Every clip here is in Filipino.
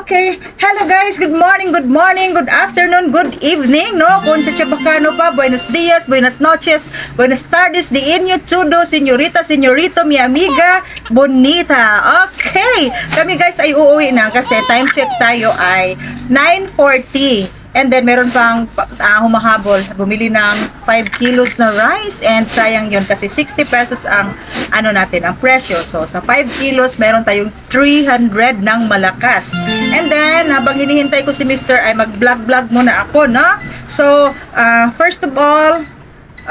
Okay. Hello guys. Good morning, good morning, good afternoon, good evening, no? Kung sa Chabacano pa, buenos dias, buenas noches, buenas tardes, di inyo tudo, senyorita, senyorito, mi amiga, bonita. Okay. Kami guys ay uuwi na kasi time check tayo ay 9.40. And then meron pang uh, humahabol, bumili ng 5 kilos na rice and sayang yun kasi 60 pesos ang ano natin, ang presyo. So sa 5 kilos meron tayong 300 ng malakas. And then habang hinihintay ko si Mr. ay mag-vlog-vlog muna ako, no? So uh, first of all,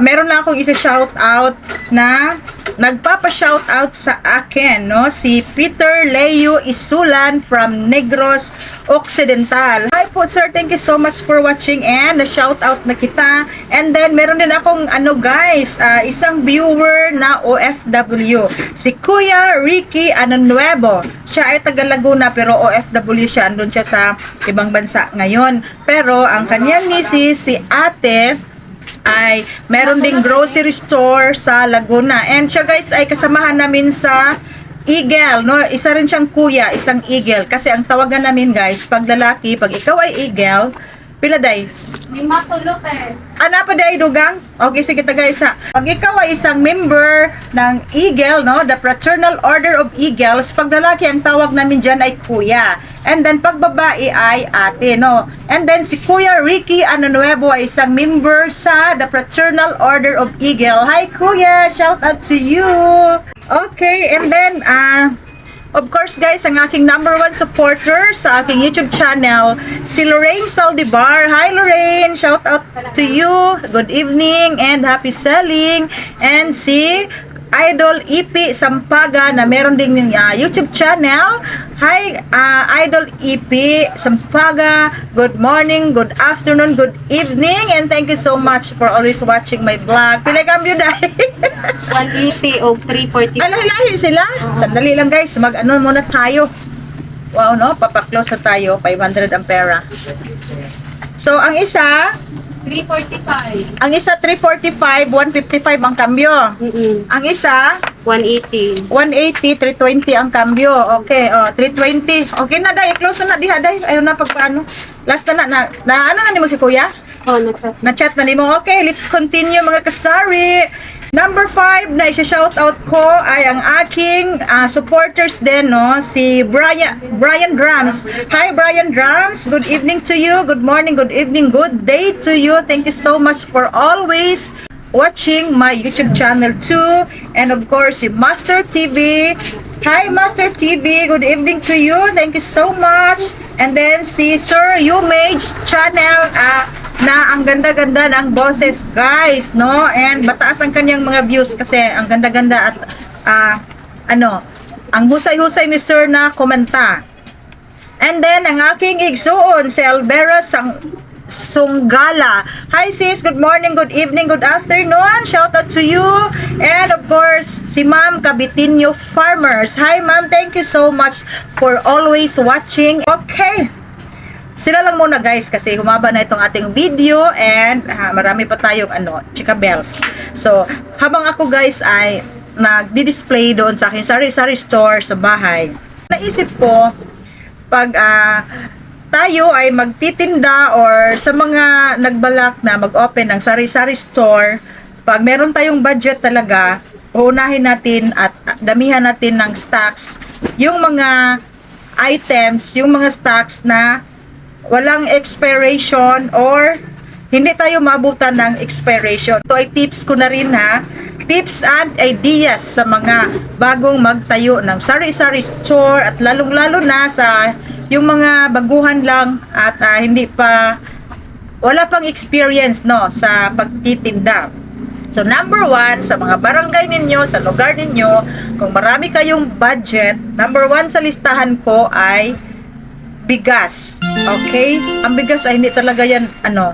meron lang akong isa-shout out na nagpapa-shout out sa akin, no? Si Peter Leo Isulan from Negros Occidental. Hi po sir, thank you so much for watching and na-shout out na kita. And then meron din akong ano guys, ah, isang viewer na OFW. Si Kuya Ricky Ananuevo. Siya ay taga Laguna pero OFW siya. Andun siya sa ibang bansa ngayon. Pero ang kanyang misis, si ate, ay meron ding grocery store sa Laguna. And siya guys ay kasamahan namin sa Eagle, no? Isa rin siyang kuya, isang Eagle. Kasi ang tawagan namin guys, pag lalaki, pag ikaw ay Eagle, pila day? Lima tulok eh. Ana pa day dugang? Okay, sige ta guys ha. Pag ikaw ay isang member ng Eagle, no? The Fraternal Order of Eagles, pag lalaki ang tawag namin diyan ay kuya. And then pag babae ay ate, no? And then si Kuya Ricky Ananuevo ay isang member sa The Fraternal Order of Eagle. Hi Kuya, shout out to you. Okay, and then ah Of course guys, ang aking number one supporter sa aking YouTube channel, si Lorraine Saldivar. Hi Lorraine! Shout out to you. Good evening and happy selling. And si Idol Ipi Sampaga na meron ding uh, YouTube channel. Hi uh, Idol Ipi Sampaga. Good morning, good afternoon, good evening and thank you so much for always watching my vlog. Pila kambyo dahil. 180 o 340. Ano hilahin sila? Sandali lang guys, mag-ano muna tayo. Wow, no? Papaklose na tayo. 500 ampera. So, ang isa, 345. ang isa 345, 155 ang kambyo. Mm-mm. Ang isa, 180. 180, 320 ang kambyo. Okay, oh, 320. Okay na, day. Close na, diha, day. Ayun na, pagpaano. Last na, na, na, ano na ni mo si kuya? Oh, nasa. na-chat na nimo. Okay, let's continue mga kasari. Number 5 na isa-shoutout ko ay ang aking ah, supporters din, no? Si Brian, Brian Drums. Hi, Brian Drums. Good evening to you. Good morning, good evening, good day to you. Thank you so much for always watching my YouTube channel too. And of course, si Master TV. Hi, Master TV. Good evening to you. Thank you so much. And then si Sir Umage channel. ah, na ang ganda-ganda ng boses guys no and mataas ang kanyang mga views kasi ang ganda-ganda at ah, ano ang husay-husay ni sir na komenta and then ang aking igsuon si Albera Sang Sunggala. Hi sis, good morning, good evening, good afternoon. Shout out to you. And of course, si Ma'am Cabitinho Farmers. Hi Ma'am, thank you so much for always watching. Okay, sila lang muna guys kasi humaba na itong ating video and ah, marami pa tayong ano, chika bells. So, habang ako guys ay nagdi-display doon sa aking sari-sari store sa bahay. Naisip ko pag ah, tayo ay magtitinda or sa mga nagbalak na mag-open ng sari-sari store, pag meron tayong budget talaga, uunahin natin at damihan natin ng stocks yung mga items, yung mga stocks na walang expiration or hindi tayo maabutan ng expiration. Ito ay tips ko na rin ha. Tips and ideas sa mga bagong magtayo ng sari-sari store at lalong-lalo na sa yung mga baguhan lang at ah, hindi pa wala pang experience no sa pagtitinda. So number one, sa mga barangay ninyo, sa lugar ninyo, kung marami kayong budget, number one sa listahan ko ay bigas. Okay? Ang bigas ay hindi talaga yan ano,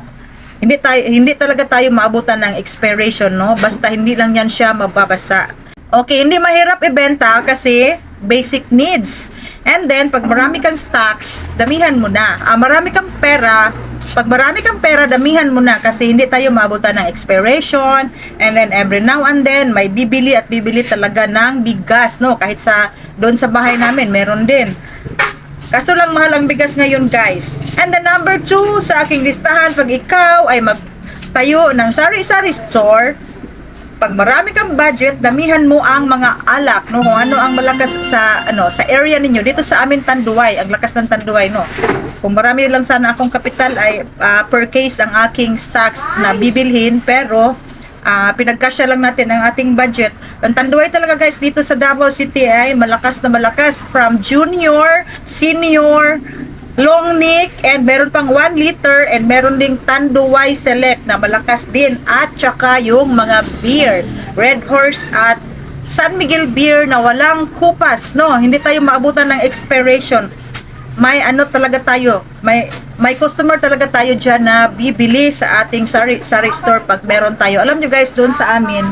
hindi tayo hindi talaga tayo maabutan ng expiration, no? Basta hindi lang yan siya mababasa. Okay, hindi mahirap ibenta kasi basic needs. And then pag marami kang stocks, damihan mo na. Ah, marami kang pera, pag marami kang pera, damihan mo na kasi hindi tayo maabutan ng expiration. And then every now and then, may bibili at bibili talaga ng bigas, no? Kahit sa doon sa bahay namin, meron din. Kaso lang mahal ang bigas ngayon guys. And the number two sa aking listahan, pag ikaw ay magtayo ng sari-sari store, pag marami kang budget, damihan mo ang mga alak, no? Ano ang malakas sa ano sa area ninyo. Dito sa amin Tanduay, ang lakas ng Tanduay, no. Kung marami lang sana akong kapital ay ah, per case ang aking stocks na bibilhin, pero ah pinagkasya lang natin ang ating budget. Ang Tanduay talaga guys dito sa Davao City ay malakas na malakas from junior, senior, long neck and meron pang 1 liter and meron ding Tanduay Select na malakas din at saka yung mga beer, Red Horse at San Miguel beer na walang kupas, no? Hindi tayo maabutan ng expiration. May ano talaga tayo, may may customer talaga tayo diyan na bibili sa ating sari sari store pag meron tayo. Alam nyo guys, doon sa amin,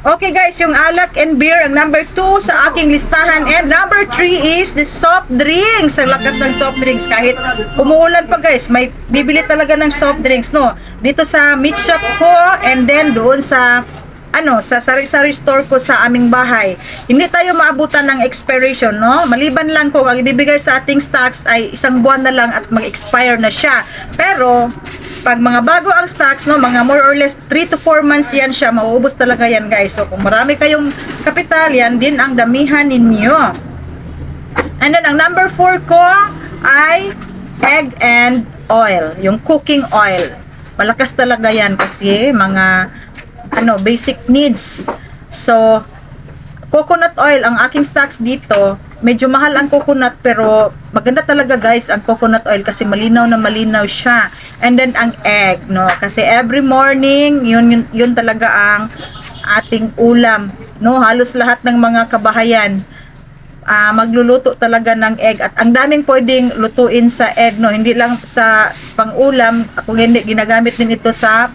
Okay guys, yung alak and beer ang number 2 sa aking listahan and number 3 is the soft drinks. Ang lakas ng soft drinks kahit umuulan pa guys, may bibili talaga ng soft drinks no. Dito sa meat shop ko and then doon sa ano, sa sari-sari store ko sa aming bahay. Hindi tayo maabutan ng expiration, no? Maliban lang kung ang ibibigay sa ating stocks ay isang buwan na lang at mag-expire na siya. Pero, pag mga bago ang stocks, no, mga more or less 3 to 4 months yan siya, mauubos talaga yan, guys. So, kung marami kayong kapital, yan din ang damihan ninyo. And then, ang number 4 ko ay egg and oil, yung cooking oil. Malakas talaga yan kasi mga ano, basic needs. So, coconut oil, ang aking stocks dito, medyo mahal ang coconut pero maganda talaga guys ang coconut oil kasi malinaw na malinaw siya. And then ang egg, no? Kasi every morning, yun, yun, yun talaga ang ating ulam, no? Halos lahat ng mga kabahayan ah magluluto talaga ng egg at ang daming pwedeng lutuin sa egg no hindi lang sa pangulam kung hindi ginagamit din ito sa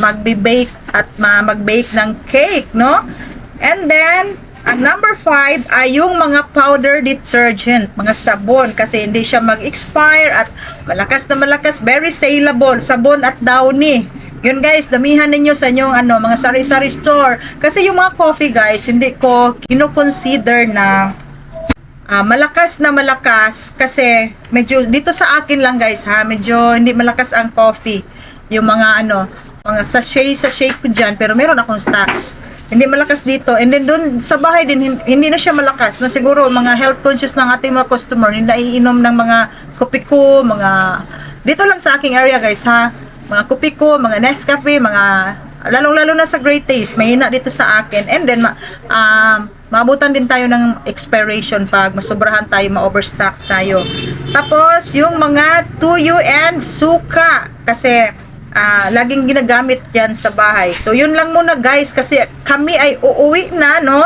magbe-bake at ma- mag-bake ng cake no and then ang number 5 ay yung mga powder detergent, mga sabon kasi hindi siya mag-expire at malakas na malakas, very saleable, sabon at downy. Yun guys, damihan ninyo sa inyong ano, mga sari-sari store. Kasi yung mga coffee guys, hindi ko kino-consider na Ah, malakas na malakas kasi medyo dito sa akin lang guys ha, medyo hindi malakas ang coffee. Yung mga ano, mga sachet sachet ko diyan pero meron akong stocks. Hindi malakas dito. And then doon sa bahay din hin- hindi na siya malakas. No siguro mga health conscious ng ating mga customer hindi naiinom ng mga kopi ko, mga dito lang sa aking area guys ha. Mga kopi ko, mga Nescafe, mga lalong-lalo na sa Great Taste, mahina dito sa akin. And then, um, maabutan din tayo ng expiration pag masobrahan tayo, ma-overstock tayo. Tapos, yung mga tuyo and suka. Kasi, ah, laging ginagamit yan sa bahay. So, yun lang muna guys, kasi kami ay uuwi na, no?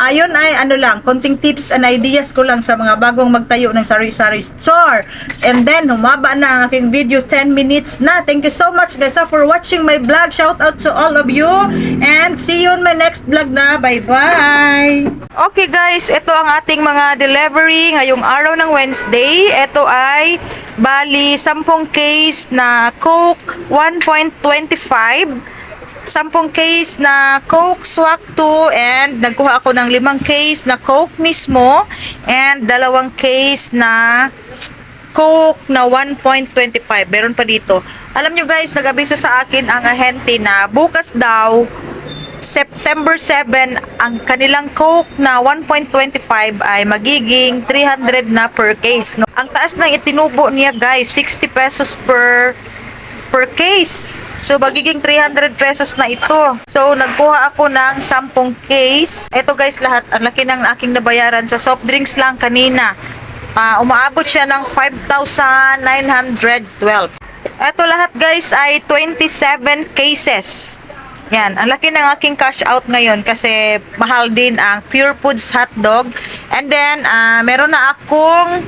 Ayun ay, ano lang, konting tips and ideas ko lang sa mga bagong magtayo ng sari-sari store. And then, humaba na ang aking video, 10 minutes na. Thank you so much guys ah, for watching my vlog. Shout out to all of you. And see you on my next vlog na. Bye-bye! Okay guys, ito ang ating mga delivery ngayong araw ng Wednesday. Ito ay bali 10 case na Coke 1.25 10 case na Coke Swak 2 and nagkuha ako ng 5 case na Coke mismo and dalawang case na Coke na 1.25. Meron pa dito. Alam nyo guys, nag-abiso sa akin ang ahente na bukas daw September 7, ang kanilang Coke na 1.25 ay magiging 300 na per case. No? Ang taas ng itinubo niya guys, 60 pesos per per case. So, magiging 300 pesos na ito. So, nagkuha ako ng 10 case. Ito guys, lahat. Ang laki ng aking nabayaran sa soft drinks lang kanina. Ah, umaabot siya ng 5,912. Ito lahat guys ay 27 cases. Yan, ang laki ng aking cash out ngayon kasi mahal din ang Pure Foods hotdog. And then, ah, meron na akong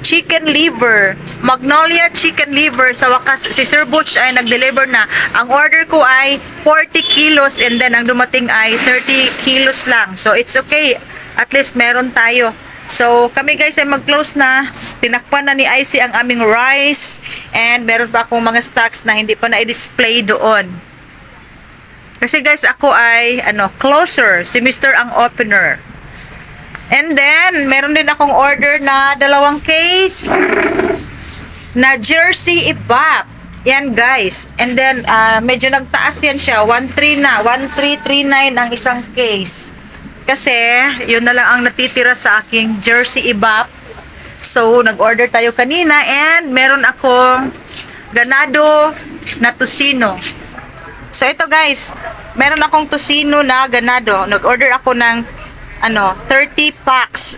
chicken liver, Magnolia chicken liver. Sa wakas, si Sir Butch ay nag-deliver na. Ang order ko ay 40 kilos and then ang dumating ay 30 kilos lang. So, it's okay. At least meron tayo. So, kami guys ay mag-close na. Tinakpan na ni IC ang aming rice. And meron pa akong mga stocks na hindi pa na-display doon. Kasi guys, ako ay ano, closer. Si Mr. ang opener. And then, meron din akong order na dalawang case na jersey ibap. Yan guys. And then, ah, medyo nagtaas yan siya. 1.3 na. 1.339 ang isang case. Kasi, yun na lang ang natitira sa aking jersey ibap. So, nag-order tayo kanina and meron akong ganado na tusino. So, ito guys, meron akong tusino na ganado. Nag-order ako ng ano, 30 packs.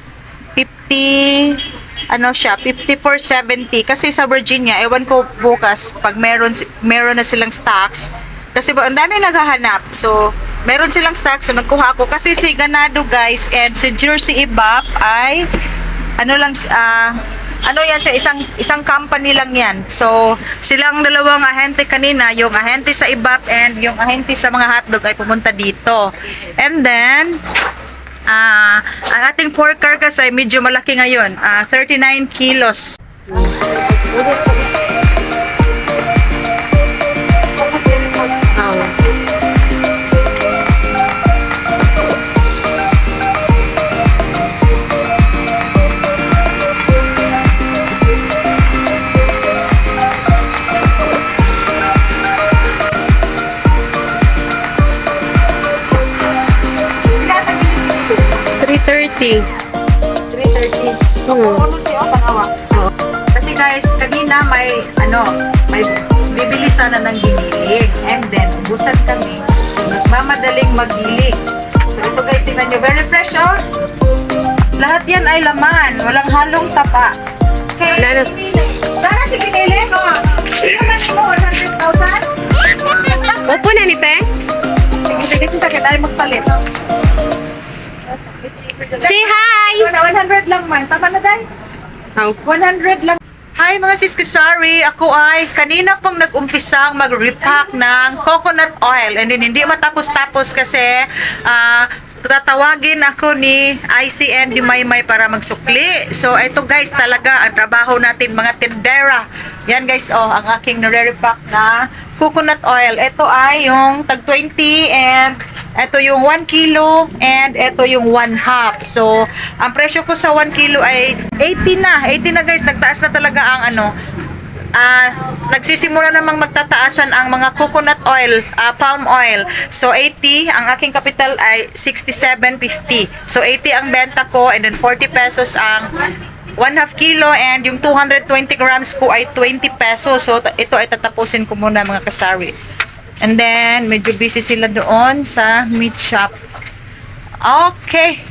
50 ano siya, 54.70 kasi sa Virginia, ewan ko bukas pag meron meron na silang stocks. Kasi ba, ang dami naghahanap. So, meron silang stocks. So, nagkuha ako. Kasi si Ganado, guys, and si Jersey Ibap ay, ano lang, ah, ano yan siya, isang, isang company lang yan. So, silang dalawang ahente kanina, yung ahente sa Ibap and yung ahente sa mga hotdog ay pumunta dito. And then, Ah, ang ating pork carcass ay medyo malaki ngayon. Ah, 39 kilos. 3.30. 3.30. Hmm. Kasi guys, kanina may, ano, may bibili sana ng ginilig. And then, ubusan kami. So, nagmamadaling magilig. So, ito guys, tingnan nyo. Very fresh, oh. Lahat yan ay laman. Walang halong tapa. Okay. Wala. Sana si ginilig, oh. Sino man mo 100,000? Opo na ni Teng. Sige, sige, sige. Tayo magpalit, oh. Say hi! Wala, 100 lang man. Tama na, Day? Oh. 100 lang. Hi mga siski, sorry. Ako ay kanina pong nag-umpisang mag-repack ng coconut oil. And then hindi matapos-tapos kasi ah, tatawagin ako ni ICN di Maymay para magsukli. So ito guys, talaga ang trabaho natin mga tindera. Yan guys, oh, ang aking nare-repack na coconut oil. Ito ay yung tag 20 and ito yung 1 kilo and ito yung 1 half. So, ang presyo ko sa 1 kilo ay 80 na. 80 na guys, nagtaas na talaga ang ano. Ah, nagsisimula namang magtataasan ang mga coconut oil, ah, palm oil. So 80, ang aking kapital ay 67.50. So 80 ang benta ko and then 40 pesos ang 1 half kilo and yung 220 grams ko ay 20 pesos. So ito ay tatapusin ko muna mga kasari. And then medyo busy sila doon sa meat shop. Okay.